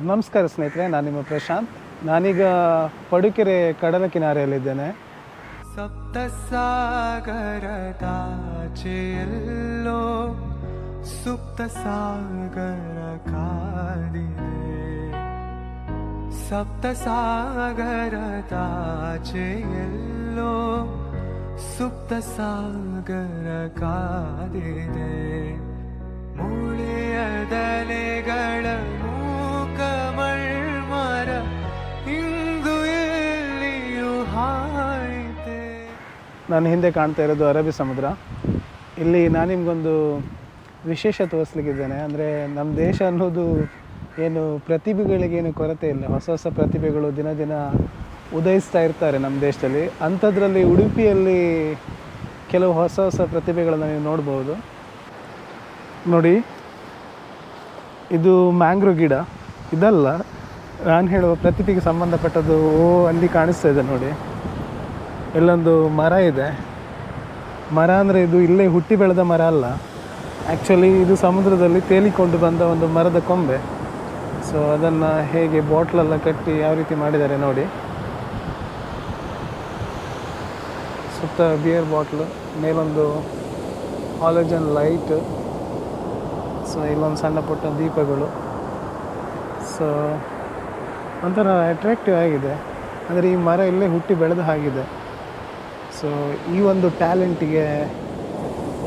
ನಮಸ್ಕಾರ ಸ್ನೇಹಿತರೆ, ನಾನು ನಿಮ್ಮ ಪ್ರಶಾಂತ್. ನಾನೀಗ ಪಡುಕೆರೆ ಕಡಲ ಕಿನಾರೆಯಲ್ಲಿದ್ದೇನೆ. ಸಪ್ತ ಸಾಗರದಾಚೆಯಲ್ಲೋ ಸುಪ್ತ ಸಾಗರ ಕಾದಿದೆ ಸಪ್ತ ಸಾಗರದಾಚೆಯಲ್ಲೋ ಸುಪ್ತ ಸಾಗರ ಕಾದಿದೆ ಮೂಳೆಯದಲೆಗಳ ಮೂಕಮಳ್ಮರ ನಾನು ಹಿಂದೆ ಕಾಣ್ತಾ ಇರೋದು ಅರಬ್ಬಿ ಸಮುದ್ರ. ಇಲ್ಲಿ ನಾನು ನಿಮಗೊಂದು ವಿಶೇಷ ತೋರಿಸ್ಲಿಕ್ಕಿದ್ದೇನೆ. ಅಂದರೆ ನಮ್ಮ ದೇಶ ಅನ್ನೋದು ಏನು ಪ್ರತಿಭೆಗಳಿಗೇನು ಕೊರತೆ ಇಲ್ಲ. ಹೊಸ ಹೊಸ ಪ್ರತಿಭೆಗಳು ದಿನ ದಿನ ಉದಯಿಸ್ತಾ ಇರ್ತಾರೆ ನಮ್ಮ ದೇಶದಲ್ಲಿ. ಅಂಥದ್ರಲ್ಲಿ ಉಡುಪಿಯಲ್ಲಿ ಕೆಲವು ಹೊಸ ಹೊಸ ಪ್ರತಿಭೆಗಳನ್ನು ನೀವು ನೋಡ್ಬೋದು. ನೋಡಿ, ಇದು ಮ್ಯಾಂಗ್ರೋ ಗಿಡ. ಇದಲ್ಲ, ನಾನು ಹೇಳುವ ಪ್ರತಿಭೆಗೆ ಸಂಬಂಧಪಟ್ಟದ್ದು ಓ, ಅಲ್ಲಿ ಕಾಣಿಸ್ತಾ ಇದೆ ನೋಡಿ. ಇಲ್ಲೊಂದು ಮರ ಇದೆ. ಮರ ಅಂದರೆ ಇದು ಇಲ್ಲೇ ಹುಟ್ಟಿ ಬೆಳೆದ ಮರ ಅಲ್ಲ. ಆ್ಯಕ್ಚುಲಿ ಇದು ಸಮುದ್ರದಲ್ಲಿ ತೇಲಿಕೊಂಡು ಬಂದ ಒಂದು ಮರದ ಕೊಂಬೆ. ಸೊ ಅದನ್ನು ಹೇಗೆ ಬಾಟ್ಲೆಲ್ಲ ಕಟ್ಟಿ ಯಾವ ರೀತಿ ಮಾಡಿದ್ದಾರೆ ನೋಡಿ. ಸುತ್ತ ಬಿಯರ್ ಬಾಟ್ಲು ಮೇಲೊಂದು ಆಲೋಜನ್ ಲೈಟ್ ಸೊ ಇಲ್ಲೊಂದು ಸಣ್ಣ ಪುಟ್ಟ ದೀಪಗಳು. ಸೊ ಒಂಥರ ಅಟ್ರ್ಯಾಕ್ಟಿವ್ ಆಗಿದೆ. ಅಂದರೆ ಈ ಮರ ಇಲ್ಲೇ ಹುಟ್ಟಿ ಬೆಳೆದ ಹಾಗಿದೆ. ಸೊ ಈ ಒಂದು ಟ್ಯಾಲೆಂಟಿಗೆ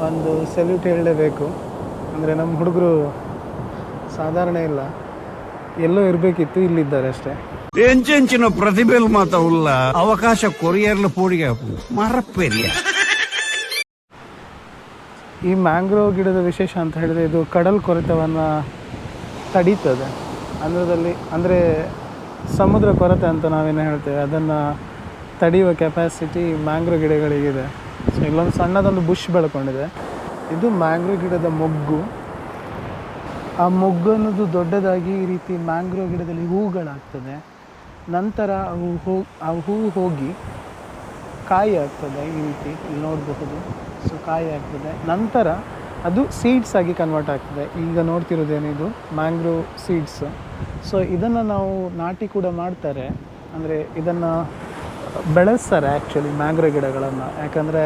ಒಂದು ಸೆಲ್ಯೂಟ್ ಹೇಳಲೇಬೇಕು. ಅಂದರೆ ನಮ್ಮ ಹುಡುಗರು ಸಾಧಾರಣ ಇಲ್ಲ. ಎಲ್ಲೋ ಇರಬೇಕಿತ್ತು ಇಲ್ಲಿದ್ದಾರೆ ಅಷ್ಟೇ. ಎಂಚೆಂಚಿನ ಪ್ರತಿಭೆಲ್ ಮಾತಾವಲ್ಲ ಅವಕಾಶ ಕೊರಿಯರ್ಲ ಪೋಡಿಗೆ ಮರಪ್ಪೇರಿಯ ಈ ಮ್ಯಾಂಗ್ರೋವ್ ಗಿಡದ ವಿಶೇಷ ಅಂತ ಹೇಳಿದ್ರೆ ಇದು ಕಡಲ್ ಕೊರೆತವನ್ನು ತಡೀತದೆ. ಅಂದ್ರದಲ್ಲಿ ಅಂದರೆ ಸಮುದ್ರ ಕೊರತೆ ಅಂತ ನಾವೇನು ಹೇಳ್ತೇವೆ. ಅದನ್ನು ತಡೆಯುವ ಕೆಪಾಸಿಟಿ ಮ್ಯಾಂಗ್ರೋ ಗಿಡಗಳಿಗಿದೆ. ಸೊ ಇಲ್ಲೊಂದು ಸಣ್ಣದೊಂದು ಬುಷ್ ಬೆಳ್ಕೊಂಡಿದೆ. ಇದು ಮ್ಯಾಂಗ್ರೋ ಗಿಡದ ಮೊಗ್ಗು. ಆ ಮೊಗ್ಗು ಅನ್ನೋದು ದೊಡ್ಡದಾಗಿ ಈ ರೀತಿ ಮ್ಯಾಂಗ್ರೋ ಗಿಡದಲ್ಲಿ ಹೂಗಳಾಗ್ತದೆ. ನಂತರ ಅವು ಹೂ, ಆ ಹೂವು ಹೋಗಿ ಕಾಯಿ ಆಗ್ತದೆ ಈ ರೀತಿ, ಇಲ್ಲಿ ನೋಡಬಹುದು. ಸೊ ಕಾಯಿ ಆಗ್ತದೆ. ನಂತರ ಅದು ಸೀಡ್ಸ್ ಆಗಿ ಕನ್ವರ್ಟ್ ಆಗ್ತದೆ. ಈಗ ನೋಡ್ತಿರೋದೇನಿದು ಮ್ಯಾಂಗ್ರೋ ಸೀಡ್ಸ್ ಸೊ ಇದನ್ನು ನಾವು ನಾಟಿ ಕೂಡ ಮಾಡ್ತಾರೆ. ಅಂದರೆ ಇದನ್ನು ಬೆಳೆಸ್ತಾರೆ ಆ್ಯಕ್ಚುಲಿ ಮ್ಯಾಂಗ್ರೋ ಗಿಡಗಳನ್ನು. ಯಾಕಂದರೆ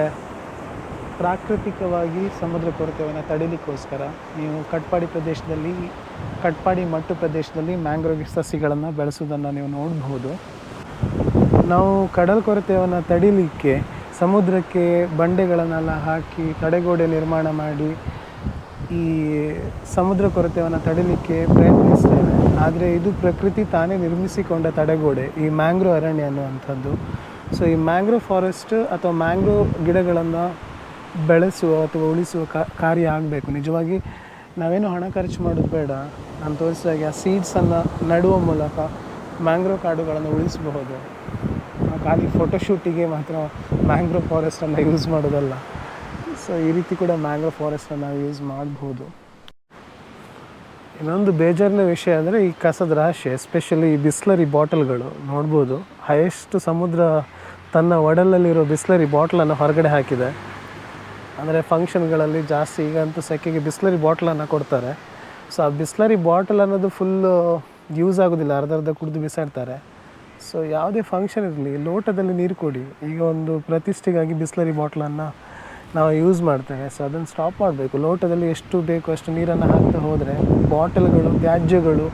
ಪ್ರಾಕೃತಿಕವಾಗಿ ಸಮುದ್ರ ಕೊರತೆಯನ್ನು ತಡಿಲಿಕ್ಕೋಸ್ಕರ ನೀವು ಕಟ್ಪಾಡಿ ಪ್ರದೇಶದಲ್ಲಿ, ಕಟ್ಪಾಡಿ ಮಟ್ಟು ಪ್ರದೇಶದಲ್ಲಿ ಮ್ಯಾಂಗ್ರೋ ಸಸಿಗಳನ್ನು ಬೆಳೆಸೋದನ್ನು ನೀವು ನೋಡಬಹುದು ನಾವು ಕಡಲ್ ಕೊರತೆಯನ್ನು ತಡಿಲಿಕ್ಕೆ ಸಮುದ್ರಕ್ಕೆ ಬಂಡೆಗಳನ್ನೆಲ್ಲ ಹಾಕಿ ತಡೆಗೋಡೆ ನಿರ್ಮಾಣ ಮಾಡಿ ಈ ಸಮುದ್ರ ಕೊರತೆಯನ್ನು ತಡಿಲಿಕ್ಕೆ ಪ್ರಯತ್ನಿಸ್ತೇವೆ ಆದರೆ ಇದು ಪ್ರಕೃತಿ ತಾನೇ ನಿರ್ಮಿಸಿಕೊಂಡ ತಡೆಗೋಡೆ, ಈ ಮ್ಯಾಂಗ್ರೋ ಅರಣ್ಯ ಅನ್ನುವಂಥದ್ದು. ಸೊ ಈ ಮ್ಯಾಂಗ್ರೋ ಫಾರೆಸ್ಟ್ ಅಥವಾ ಮ್ಯಾಂಗ್ರೋ ಗಿಡಗಳನ್ನು ಬೆಳೆಸುವ ಅಥವಾ ಉಳಿಸುವ ಕಾರ್ಯ ಆಗಬೇಕು. ನಿಜವಾಗಿ ನಾವೇನು ಹಣ ಖರ್ಚು ಮಾಡೋದು ಬೇಡ. ನಾನು ತೋರಿಸಿದಾಗೆ ಆ ಸೀಡ್ಸನ್ನು ನಡುವ ಮೂಲಕ ಮ್ಯಾಂಗ್ರೋ ಕಾಡುಗಳನ್ನು ಉಳಿಸಬಹುದು. ಖಾಲಿ ಫೋಟೋಶೂಟಿಗೆ ಮಾತ್ರ ಮ್ಯಾಂಗ್ರೋ ಫಾರೆಸ್ಟನ್ನು ಯೂಸ್ ಮಾಡೋದಲ್ಲ. ಸೊ ಈ ರೀತಿ ಕೂಡ ಮ್ಯಾಂಗ್ರೋ ಫಾರೆಸ್ಟನ್ನು ನಾವು ಯೂಸ್ ಮಾಡ್ಬೋದು. ಇನ್ನೊಂದು ಬೇಜಾರಿನ ವಿಷಯ ಅಂದರೆ ಈ ಕಸದ ರಾಶಿ ಎಸ್ಪೆಷಲಿ ಈ ಬಿಸ್ಲರಿ ಬಾಟಲ್ಗಳು ನೋಡ್ಬೋದು. ಹೈಯೆಸ್ಟ್ ಸಮುದ್ರ ತನ್ನ ಒಡಲಲ್ಲಿರೋ ಬಿಸ್ಲರಿ ಬಾಟ್ಲನ್ನು ಹೊರಗಡೆ ಹಾಕಿದೆ. ಅಂದರೆ ಫಂಕ್ಷನ್ಗಳಲ್ಲಿ ಜಾಸ್ತಿ ಈಗಂತೂ ಸೆಕೆಗೆ ಬಿಸ್ಲರಿ ಬಾಟ್ಲನ್ನು ಕೊಡ್ತಾರೆ. ಸೊ ಆ ಬಿಸ್ಲರಿ ಬಾಟಲ್ ಅನ್ನೋದು ಫುಲ್ಲು ಯೂಸ್ ಆಗೋದಿಲ್ಲ ಅರ್ಧ ಅರ್ಧ ಕುಡಿದು ಬಿಸಾಡ್ತಾರೆ. ಸೊ ಯಾವುದೇ ಫಂಕ್ಷನ್ ಇರಲಿ, ಲೋಟದಲ್ಲಿ ನೀರು ಕೊಡಿ, ಈಗ ಒಂದು ಪ್ರತಿಷ್ಠೆಗಾಗಿ ಬಿಸ್ಲರಿ ಬಾಟ್ಲನ್ನು ನಾವು ಯೂಸ್ ಮಾಡ್ತೇವೆ. ಸೊ ಅದನ್ನು ಸ್ಟಾಪ್ ಮಾಡಬೇಕು. ಲೋಟದಲ್ಲಿ ಎಷ್ಟು ಬೇಕು ಅಷ್ಟು ನೀರನ್ನು ಹಾಕ್ತಾ ಹೋದರೆ ಬಾಟಲ್ಗಳು ತ್ಯಾಜ್ಯಗಳು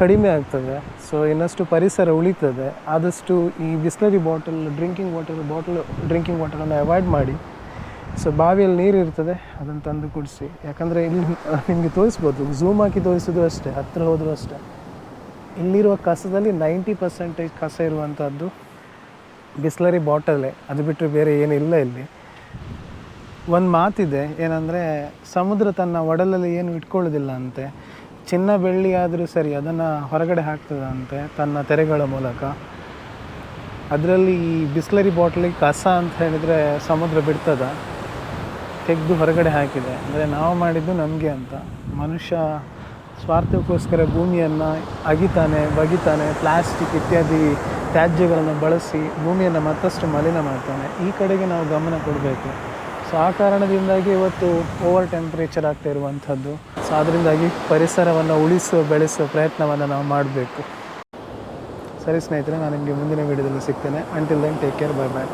ಕಡಿಮೆ ಆಗ್ತದೆ ಸೊ ಇನ್ನಷ್ಟು ಪರಿಸರ ಉಳಿತದೆ. ಆದಷ್ಟು ಈ Bisleri bottle drinking water bottle drinking ವಾಟರನ್ನು avoid ಮಾಡಿ. ಸೊ ಬಾವಿಯಲ್ಲಿ ನೀರು ಇರ್ತದೆ, ಅದನ್ನು ತಂದು ಕುಡಿಸಿ. ಯಾಕಂದರೆ ಇಲ್ಲಿ ನಿಮಗೆ ತೋರಿಸ್ಬೋದು ಝೂಮ್ ಹಾಕಿ ತೋರಿಸಿದ್ರು ಅಷ್ಟೇ ಹತ್ತಿರ ಹೋದರೂ ಅಷ್ಟೇ. ಇಲ್ಲಿರುವ ಕಸದಲ್ಲಿ ನೈಂಟಿ ಪರ್ಸೆಂಟೇಜ್ ಕಸ ಇರುವಂಥದ್ದು ಬಿಸ್ಲರಿ ಬಾಟಲೇ ಅದು ಬಿಟ್ಟರೆ ಬೇರೆ ಏನಿಲ್ಲ ಇಲ್ಲಿ. ಒಂದು ಮಾತಿದೆ ಏನಂದರೆ, ಸಮುದ್ರ ತನ್ನ ಒಡಲಲ್ಲಿ ಏನು ಇಟ್ಕೊಳ್ಳೋದಿಲ್ಲ ಅಂತೆ ಚಿನ್ನ ಬೆಳ್ಳಿ ಆದರೂ ಸರಿ ಅದನ್ನು ಹೊರಗಡೆ ಹಾಕ್ತದಂತೆ ತನ್ನ ತೆರೆಗಳ ಮೂಲಕ. ಅದರಲ್ಲಿ ಈ ಬಿಸ್ಲರಿ ಬಾಟ್ಲಿಗೆ ಕಸ ಅಂತ ಹೇಳಿದರೆ ಸಮುದ್ರ ಬಿಡ್ತದ, ತೆಗೆದು ಹೊರಗಡೆ ಹಾಕಿದೆ. ಅಂದರೆ ನಾವು ಮಾಡಿದ್ದು ನಮಗೆ ಅಂತ. ಮನುಷ್ಯ ಸ್ವಾರ್ಥಕ್ಕೋಸ್ಕರ ಭೂಮಿಯನ್ನು ಅಗಿತಾನೆ, ಬಗಿತಾನೆ, ಪ್ಲಾಸ್ಟಿಕ್ ಇತ್ಯಾದಿ ತ್ಯಾಜ್ಯಗಳನ್ನು ಬಳಸಿ ಭೂಮಿಯನ್ನು ಮತ್ತಷ್ಟು ಮಲಿನ ಮಾಡ್ತಾನೆ. ಈ ಕಡೆಗೆ ನಾವು ಗಮನ ಕೊಡಬೇಕು. ಸೊ ಆ ಕಾರಣದಿಂದಾಗಿ ಇವತ್ತು ಓವರ್ ಟೆಂಪ್ರೇಚರ್ ಆಗ್ತಾ ಇರುವಂಥದ್ದು. ಸೊ ಅದರಿಂದಾಗಿ ಪರಿಸರವನ್ನು ಉಳಿಸೋ ಬೆಳೆಸೋ ಪ್ರಯತ್ನವನ್ನು ನಾವು ಮಾಡಬೇಕು. ಸರಿ ಸ್ನೇಹಿತರೆ, ನಾನು ನಿಮಗೆ ಮುಂದಿನ ವಿಡಿಯೋದಲ್ಲಿ ಸಿಗ್ತೇನೆ. Until then take care bye bye